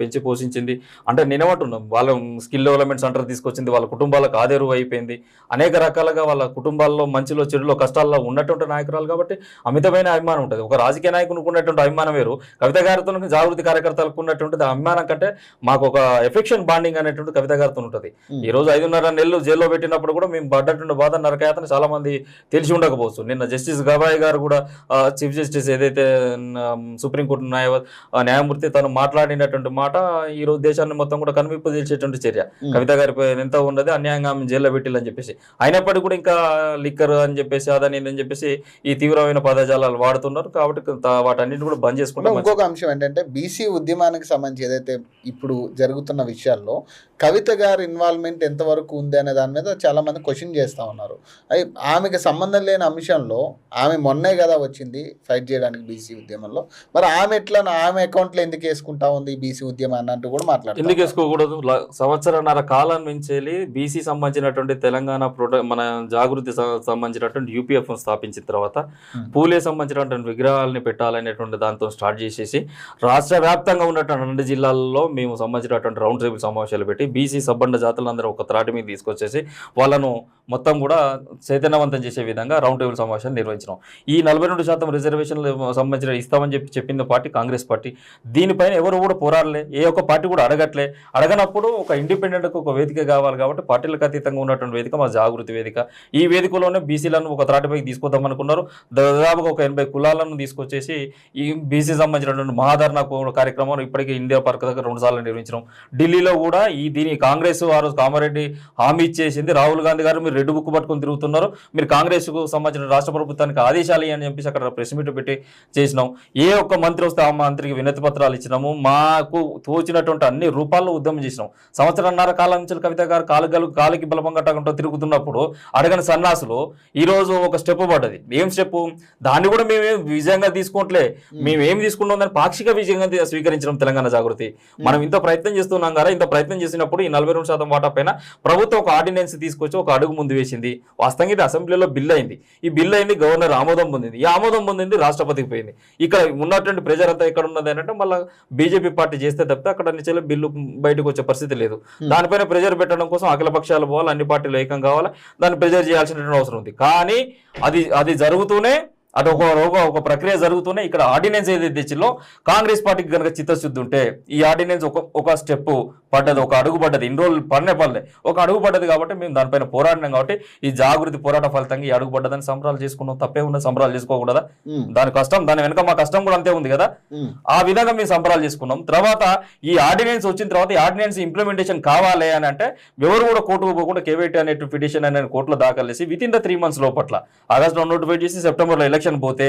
పెంచి పోషించింది. అంటే నేనేమంటున్నాం వాళ్ళ స్కిల్ డెవలప్మెంట్ సెంటర్ తీసుకొచ్చింది వాళ్ళ కుటుంబాలకు ఆదేరు అయిపోయింది. అనేక రకాలుగా వాళ్ళ కుటుంబాల్లో మంచిలో చెడులో కష్టాల్లో ఉన్నటువంటి నాయకురాలు కాబట్టి అమితమైన అభిమానం ఉంటుంది. ఒక రాజకీయ నాయకునికి ఉన్నటువంటి అభిమానం వేరు. కవిత గారితో జాగృతి కార్యకర్తలకు ఉన్నటువంటి అభిమానం కంటే మాకు ఒక ఎఫెక్షన్ బాండింగ్ అనేటువంటి కవిత గారితో ఉంటుంది. ఈ రోజు ఐదున్నర నెలలు జైల్లో పెట్టినప్పుడు కూడా మేము పడ్డటువంటి బాధ నరకయాతన చాలా మంది తెలిసి ఉండకపోవచ్చు. నిన్న జస్టిస్ గవాయ్ గారు కూడా చీఫ్ జస్టిస్ ఏదైతే సుప్రీంకోర్టు న్యాయ న్యాయమూర్తి తను మాట్లాడినటువంటి మాట ఈ రోజు దేశాన్ని మొత్తం కూడా కనువిప్పు చేసేటువంటి చర్య. కవిత గారి ఎంత ఉన్నది అన్యాయంగా ఆమె జైల్లో పెట్టిల్లని చెప్పేసి. అయినప్పటికీ కూడా ఇంకా లిక్కర్ అని చెప్పేసి అదని ఇదని చెప్పేసి ఈ తీవ్రమైన పదజాలాలు వాడుతున్నారు. కాబట్టి వాటన్నిటిని కూడా బంద్ చేసుకుంటే. ఇంకొక అంశం ఏంటంటే బీసీ ఉద్యమానికి సంబంధించి ఏదైతే ఇప్పుడు జరుగుతున్న విషయాల్లో కవిత గారి ఇన్వాల్వ్మెంట్ ఎంతవరకు ఉంది అనే దాని మీద చాలా మంది క్వశ్చన్ చేస్తా ఉన్నారు. అయి ఆమెకి సంబంధం లేని అంశంలో ఆమె మొన్నే కదా వచ్చింది ఫైట్ చేయడానికి బీసీ ఉద్యమంలో. మరి ఆమె ఎట్లా ఆమె అకౌంట్లో ఎందుకు వేసుకుంటా ఉంది బీసీ ఉద్యమం అన్నట్టు కూడా ఎందుకు మాట్లాడుతుంది వేసుకోకూడదు సంవత్సరన్నర కాలం నుంచి బీసీ సంబంధించినటువంటి తెలంగాణ ప్రొట మన జాగృతి సంబంధించినటువంటి యూపీఎఫ్ స్థాపించిన తర్వాత. పూలే సంబంధించినటువంటి విగ్రహాలని పెట్టాలనేటువంటి దాంతో స్టార్ట్ చేసేసి రాష్ట్ర వ్యాప్తంగా ఉన్నటువంటి రెండు జిల్లాల్లో మేము సంబంధించినటువంటి రౌండ్ టేబుల్ సమావేశాలు పెట్టి బీసీ సబ్బండ జాతులందరూ ఒక త్రాటి మీద తీసుకొచ్చేసి వాళ్ళను మొత్తం కూడా చైతన్యవంతం చేసే విధంగా రౌండ్ టేబుల్ సమావేశాలు నిర్వహించినాం. ఈ నలభై రెండు శాతం రిజర్వేషన్లు సంబంధించిన ఇస్తామని చెప్పి చెప్పింది పార్టీ కాంగ్రెస్ పార్టీ. దీనిపైన ఎవరు కూడా పోరాడలే. ఏ ఒక్క పార్టీ కూడా అడగట్లే. అడగనప్పుడు ఒక ఇండిపెండెంట్కి ఒక వేదిక కావాలి కాబట్టి పార్టీలకు అతీతంగా ఉన్నటువంటి వేదిక మా జాగృతి వేదిక. ఈ వేదికలోనే బీసీలను ఒక త్రాటిపైకి తీసుకొద్దాం అనుకున్నారు. దాదాపుగా ఒక ఎనభై కులాలను తీసుకొచ్చేసి ఈ బీసీ సంబంధించినటువంటి మహాధరణ కార్యక్రమం ఇప్పటికీ ఇండియా పార్క్ దగ్గర రెండు సార్లు నిర్వహించడం ఢిల్లీలో కూడా ఈ దీని కాంగ్రెస్ ఆ రోజు కామారెడ్డి హామీ ఇచ్చేసింది. రాహుల్ గాంధీ గారు మీరు రెడ్ బుక్ పట్టుకొని తిరుగుతున్నారు. మీరు కాంగ్రెస్కు సంబంధించిన రాష్ట్ర ప్రభుత్వానికి ఆదేశాలు అని చెప్పేసి అక్కడ ప్రెస్ మీట్ పెట్టి చేసినాం. ఏ ఒక్క మంత్రి వస్తే ఆ మంత్రికి వినతి పత్రాలు ఇచ్చినాము. మాకు తోచినటువంటి అన్ని రూపాల్లో ఉద్యమం చేసినాం. సంవత్సరంన్నర కాలం నుంచి కవిత గారు కాలు గలు కాలికి బలపం కట్టకుండా తిరుగుతున్నప్పుడు అడగని సన్నాసులు ఈ రోజు ఒక స్టెప్ పడ్డది. ఏం స్టెప్ దాన్ని కూడా మేమేం విజయంగా తీసుకోవట్లే మేము. తీసుకుంటాం దాన్ని పాక్షిక విజయంగా స్వీకరించడం తెలంగాణ జాగృతి. మనం ఇంత ప్రయత్నం చేస్తున్నాం కదా ఇంత ప్రయత్నం చేసినప్పుడు ఈ నలభై రెండు శాతం వాటా పైన ప్రభుత్వం ఒక ఆర్డినెన్స్ తీసుకొచ్చి ఒక అడుగు ముందు వేసింది. వాస్తవంగా ఇది అసెంబ్లీలో బిల్ అయింది. ఈ బిల్ అయింది గవర్నర్ ఆమోదం పొందింది. ఈ ఆమోదం పొందింది రాష్ట్రపతికి పోయింది. ఇక్కడ ఉన్నటువంటి ప్రెజర్ అంతా ఎక్కడ ఉన్నది అంటే మళ్ళీ బీజేపీ పార్టీ చేస్తే తప్పితే అక్కడ నుంచి బిల్లు బయటకు వచ్చే పరిస్థితి లేదు. దానిపైన ప్రెజర్ పెట్టడం కోసం అఖిల పక్షాలు పోవాలి అన్ని పార్టీలు ఏకం కావాలి దాన్ని ప్రెజర్ చేయాల్సినటువంటి అవసరం ఉంది. కానీ అది అది జరుగుతూనే అది ఒక ఒక ఒక ప్రక్రియ జరుగుతూనే ఇక్కడ ఆర్డినెన్స్ ఏదైతే తెచ్చిందో కాంగ్రెస్ పార్టీకి కనుక చిత్తశుద్ధి ఉంటే ఈ ఆర్డినెన్స్ ఒక ఒక స్టెప్ పడ్డది ఒక అడుగు పడ్డది ఇన్ని రోజులు పడనే పడలే. ఒక అడుగు పడ్డది కాబట్టి మేము దానిపైన పోరాడినాం కాబట్టి ఈ జాగృతి పోరాట ఫలితంగా ఈ అడుగు పడ్డదని సంబరాలు చేసుకున్నాం. తప్పే ఉన్న సంబరాలు చేసుకోకూడదా? దాని కష్టం దాని వెనక మా కష్టం కూడా అంతే ఉంది కదా? ఆ విధంగా మేము సంబరాలు చేసుకున్నాం. తర్వాత ఈ ఆర్డినెన్స్ వచ్చిన తర్వాత ఈ ఆర్డినెన్స్ ఇంప్లిమెంటేషన్ కావాలి అని అంటే ఎవరు కూడా కోర్టుకు పోకుండా కేవైటీ అనే పిటిషన్ అనే కోర్టులో దాఖలు చేసి within the three months లోపట్ల ఆగస్టులో నోటిఫై చేసి సెప్టెంబర్లో ఎలక్షన్ పోతే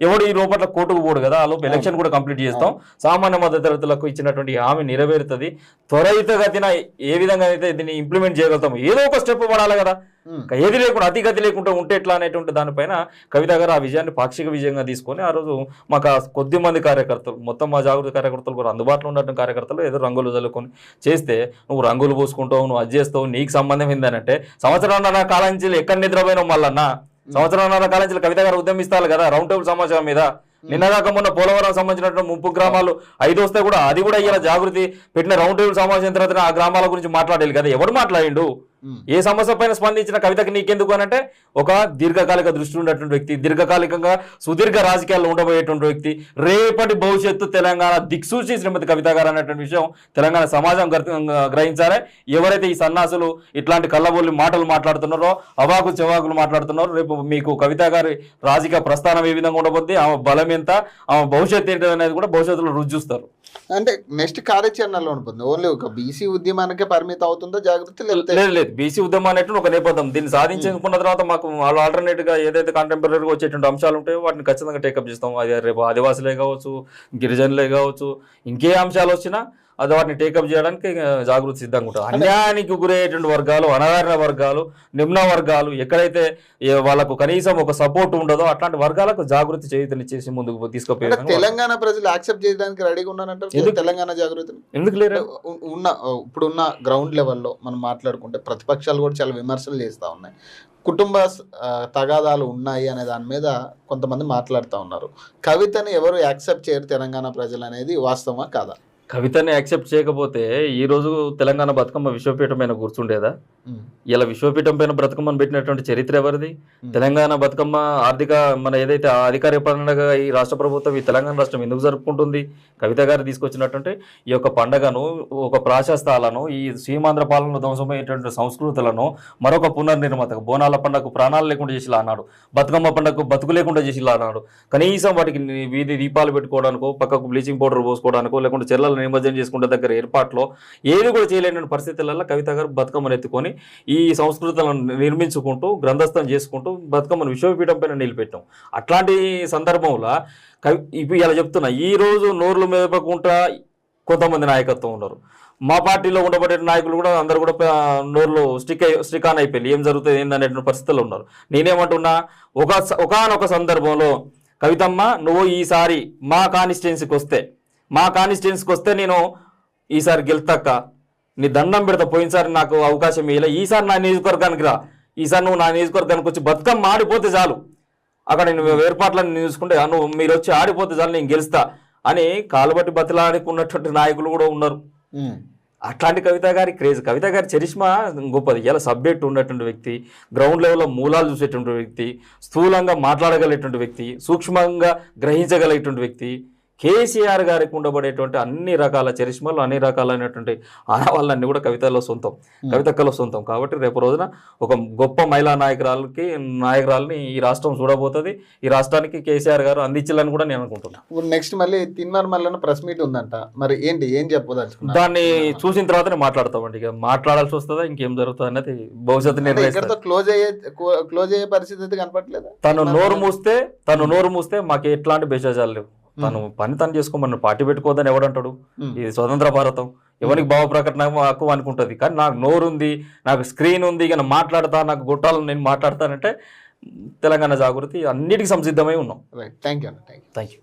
ఎవడు ఈ లోపల కోర్టుకు పోడు కదా? ఆ లోపు ఎలక్షన్ కూడా కంప్లీట్ చేస్తాం. సామాన్య మద్దతు తరగతులకు ఇచ్చినటువంటి హామీ నెరవేరుతుంది. త్వరితగతిన ఏ విధంగా అయితే దీన్ని ఇంప్లిమెంట్ చేయగలుగుతాం ఏదో ఒక స్టెప్ పడాలి కదా. ఏది లేకుండా అతి గతి లేకుండా ఉంటే ఎట్లా అనేటువంటి దానిపైన కవిత గారు ఆ విజయాన్ని పాక్షిక విజయంగా తీసుకొని ఆ రోజు మాకు కొద్ది మంది కార్యకర్తలు మొత్తం మా జాగృతి కార్యకర్తలు కూడా అందుబాటులో ఉన్నటువంటి కార్యకర్తలు ఏదో రంగులు చల్లుకొని చేస్తే నువ్వు రంగులు పూసుకుంటావు నువ్వు అది చేస్తావు నీకు సంబంధం ఏంటంటే సంవత్సరం కాలం నుంచి ఎక్కడ నిద్రపోయినావు మళ్ళన్నా? సంవత్సరంన్నర కాలం నుంచి కవిత గారు ఉద్యమిస్తారు కదా రౌండ్ టేబుల్ సమాచారం మీద. నిన్నగాక మొన్న పోలవరం సంబంధించినటువంటి ముప్పు గ్రామాలు ఐదు వస్తే కూడా అది కూడా ఇలా జాగృతి. పెట్టిన రౌండ్ టేబుల్ సమావేశం తర్వాత ఆ గ్రామాల గురించి మాట్లాడాలి కదా. ఎవడు మాట్లాడిండు. ఏ సమస్య పైన స్పందించిన కవితకి నీకెందుకు అనంటే ఒక దీర్ఘకాలిక దృష్టి ఉన్నటువంటి వ్యక్తి దీర్ఘకాలికంగా సుదీర్ఘ రాజకీయాల్లో ఉండబోయేటువంటి వ్యక్తి రేపటి భవిష్యత్తు తెలంగాణ దిక్సూచి శ్రీమతి కవిత గారు అనేటువంటి విషయం తెలంగాణ సమాజం గర్- గ్రహించాలి. ఎవరైతే ఈ సన్నాసులు ఇట్లాంటి కళ్ళబొల్లి మాటలు మాట్లాడుతున్నారో అవాకు చెవాకులు మాట్లాడుతున్నారో రేపు మీకు కవిత గారి రాజకీయ ప్రస్థానం ఏ విధంగా ఉండబోద్ది ఆమె బలం ఎంత ఆమె భవిష్యత్తు ఏంటి అనేది కూడా భవిష్యత్తులో రుచి చూస్తారు అంటే నెక్స్ట్ కార్యాచరణలో ఉంటుంది ఓన్లీ ఒక బీసీ ఉద్యమానికే పరిమితం అవుతుందో జాగ్రత్త లేదు లేదు. బీసీ ఉద్యమం అనేటువంటి ఒక నేపథ్యం. దీన్ని సాధించుకున్న తర్వాత మాకు వాళ్ళు ఆల్టర్నేట్గా ఏదైతే కాంటెంపరీగా వచ్చేటువంటి అంశాలు ఉంటాయో వాటిని ఖచ్చితంగా టేకప్ చేస్తాం. అది రేపు ఆదివాసులే కావచ్చు గిరిజనులే కావచ్చు ఇంకే అంశాలు వచ్చినా అది వాటిని టేకప్ చేయడానికి జాగృతి సిద్ధంగా ఉంటుంది అన్యాయానికి గురయ్యేటువంటి వర్గాలు అనాదరణ వర్గాలు నిమ్న వర్గాలు ఎక్కడైతే వాళ్ళకు కనీసం ఒక సపోర్ట్ ఉండదో అట్లాంటి వర్గాలకు జాగృతి చేసి ముందుకు తీసుకుపోయే అంటే విధంగా తెలంగాణ ప్రజలు యాక్సెప్ట్ చేయడానికి రెడీగా ఎందుకు? తెలంగాణ జాగృతిని. ఎందుకు లేరు? ఉన్న ఇప్పుడున్న గ్రౌండ్ లెవెల్లో మనం మాట్లాడుకుంటే ప్రతిపక్షాలు కూడా చాలా విమర్శలు చేస్తూ ఉన్నాయి. కుటుంబ తగాదాలు ఉన్నాయి అనే దాని మీద కొంతమంది మాట్లాడుతూ ఉన్నారు. కవితని ఎవరు యాక్సెప్ట్ చేయరు తెలంగాణ ప్రజలు అనేది వాస్తవమా కాదా? కవితని యాక్సెప్ట్ చేయకపోతే ఈ రోజు తెలంగాణ బతుకమ్మ విశ్వపీఠం పైన కూర్చుండేదా ఇలా విశ్వపీఠం పైన బ్రతుకమ్మని పెట్టినటువంటి చరిత్ర ఎవరిది? తెలంగాణ బతుకమ్మ ఆర్థిక మన ఏదైతే అధికార పండుగ ఈ రాష్ట్ర ప్రభుత్వం ఈ తెలంగాణ రాష్ట్రం ఎందుకు జరుపుకుంటుంది? కవిత గారు తీసుకొచ్చినటువంటి ఈ యొక్క పండగను ఒక ప్రాశస్తాలను ఈ సీమాంధ్ర పాలన ధ్వంసమైనటువంటి సంస్కృతులను మరొక పునర్నిర్మాత బోనాల పండుగకు ప్రాణాలు లేకుండా చేసిలా అన్నాడు. బతుకమ్మ పండుగకు బతుకు లేకుండా చేసిలా అన్నాడు. కనీసం వాటికి వీధి దీపాలు పెట్టుకోవడానికో పక్కకు బ్లీచింగ్ పౌడర్ పోసుకోవడానికో లేకుంటే చెల్లెలు నిమజ్జనం చేసుకుంటే దగ్గర ఏర్పాట్లో ఏది కూడా చేయలేని పరిస్థితులలో కవిత గారు బతుకమ్మను ఎత్తుకొని ఈ సంస్కృతులను నిర్మించుకుంటూ గ్రంథస్థం చేసుకుంటూ బతుకమ్మను విశ్వపీఠం పైన నిలబెట్టాం. అట్లాంటి సందర్భంలో కవి ఇప్పుడు ఇలా చెప్తున్నా ఈ రోజు నోర్లు మెదపకుండా కొంతమంది నాయకత్వం ఉన్నారు. మా పార్టీలో ఉండబడే నాయకులు కూడా అందరు కూడా నోర్లు స్టిక్ అయి స్టిక్ ఆన్ అయిపోయి ఏం జరుగుతుంది ఏందనేటువంటి పరిస్థితుల్లో ఉన్నారు. నేనేమంటున్నా ఒక ఒకనొక సందర్భంలో కవితమ్మ నువ్వు ఈసారి మా కాన్స్టిట్యున్సీకి వస్తే మా కాన్స్టిట్యున్సీకి వస్తే నేను ఈసారి గెలుతాక నీ దండం పెడతా పోయినసారి నాకు అవకాశం ఇవ్వలే ఈసారి నా నియోజకవర్గానికి రా. ఈసారి నువ్వు నా నియోజకవర్గానికి వచ్చి బతుకమ్మ ఆడిపోతే చాలు. అక్కడ నేను ఏర్పాట్లను చూసుకుంటే "ఆ, నువ్వు మీరు వచ్చి ఆడిపోతే చాలు నేను గెలుస్తా అని కాలుబట్టి బతిలాడుకున్నటువంటి నాయకులు కూడా ఉన్నారు. అట్లాంటి కవిత గారి క్రేజ్. కవిత గారి చరిష్మా గొప్పది. ఇలా సబ్జెక్ట్ ఉన్నటువంటి వ్యక్తి గ్రౌండ్ లెవెల్లో మూలాలు చూసేటువంటి వ్యక్తి స్థూలంగా మాట్లాడగలిగేటువంటి వ్యక్తి సూక్ష్మంగా గ్రహించగలిగేటువంటి వ్యక్తి కేసీఆర్ గారికి ఉండబడేటువంటి అన్ని రకాల చరిష్మాలు అన్ని రకాలైనటువంటి ఆనవాళ్ళన్నీ కూడా కవితలో సొంతం కవితక్కలో సొంతం. కాబట్టి రేపు రోజున ఒక గొప్ప మహిళా నాయకురాలకి నాయకురాలని ఈ రాష్ట్రం చూడబోతుంది. ఈ రాష్ట్రానికి కేసీఆర్ గారు అందించాలని కూడా నేను అనుకుంటున్నాను ఇప్పుడు నెక్స్ట్ మళ్ళీ తిన్మార్ మల్లన్న ప్రెస్ మీట్ ఉందంట. మరి ఏంటి ఏం చెప్పదలుచుకున్నారు? దాన్ని చూసిన తర్వాతనే మాట్లాడతామండి. ఇక మాట్లాడాల్సి వస్తుందా ఇంకేం జరుగుతుంది అనేది భవిష్యత్తు ఇక్కడతో క్లోజ్ అయ్యే క్లోజ్ అయ్యే పరిస్థితి అయితే కనపట్లేదా తను నోరు మూస్తే తను నోరు మూస్తే మాకు ఎట్లాంటి బేషాజాలు లేవు. తను పని తను చేసుకోమని పార్టీ పెట్టుకోవద్దని ఎవడంటాడు. ఇది స్వతంత్ర భారతం. ఎవరికి భావ ప్రకటన హక్కు అనుకుంటుంది. కానీ నాకు నోరు ఉంది నాకు స్క్రీన్ ఉంది ఇక మాట్లాడతా నాకు గుట్టాలని నేను మాట్లాడతానంటే తెలంగాణ జాగృతి అన్నిటికీ సంసిద్ధమై ఉన్నాం. Thank you thank you